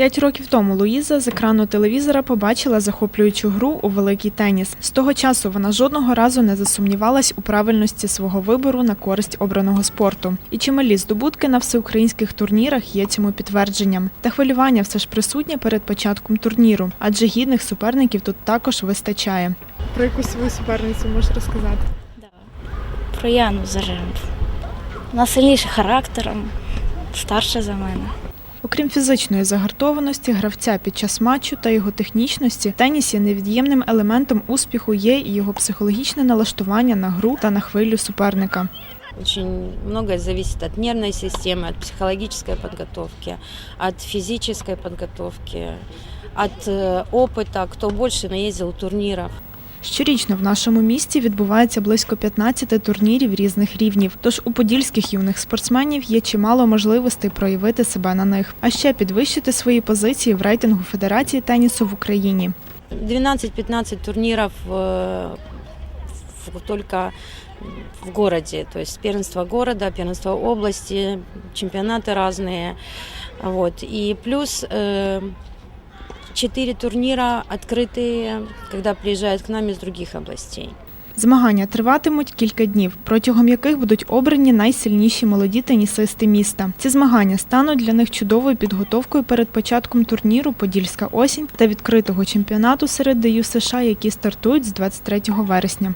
П'ять років тому Луїза з екрану телевізора побачила захоплюючу гру у великий теніс. З того часу вона жодного разу не засумнівалась у правильності свого вибору на користь обраного спорту. І чималі здобутки на всеукраїнських турнірах є цьому підтвердженням. Та хвилювання все ж присутнє перед початком турніру, адже гідних суперників тут також вистачає. Про якусь свою суперницю можеш розказати? Да. Про Яну Заремб. Вона сильніша характером, старша за мене. Окрім фізичної загартованості гравця під час матчу та його технічності, в тенісі невід'ємним елементом успіху є і його психологічне налаштування на гру та на хвилю суперника. Очень многое зависит от нервной системы, от психологической подготовки, от физической подготовки, от э, опыта, кто больше наездил турниров. Щорічно в нашому місті відбувається близько 15 турнірів різних рівнів. Тож у подільських юних спортсменів є чимало можливостей проявити себе на них, а ще підвищити свої позиції в рейтингу Федерації тенісу в Україні. 12-15 турниров э, в- только в городе, то есть первенство города, первенство области, чемпионаты разные. Вот. И плюс э, четыре турнира открытые, когда приезжают к нам из других областей. Змагання триватимуть кілька днів, протягом яких будуть обрані найсильніші молоді тенісисти міста. Ці змагання стануть для них чудовою підготовкою перед початком турніру Подільська осінь та відкритого чемпіонату серед ДЮСШ, які стартують з 23 вересня.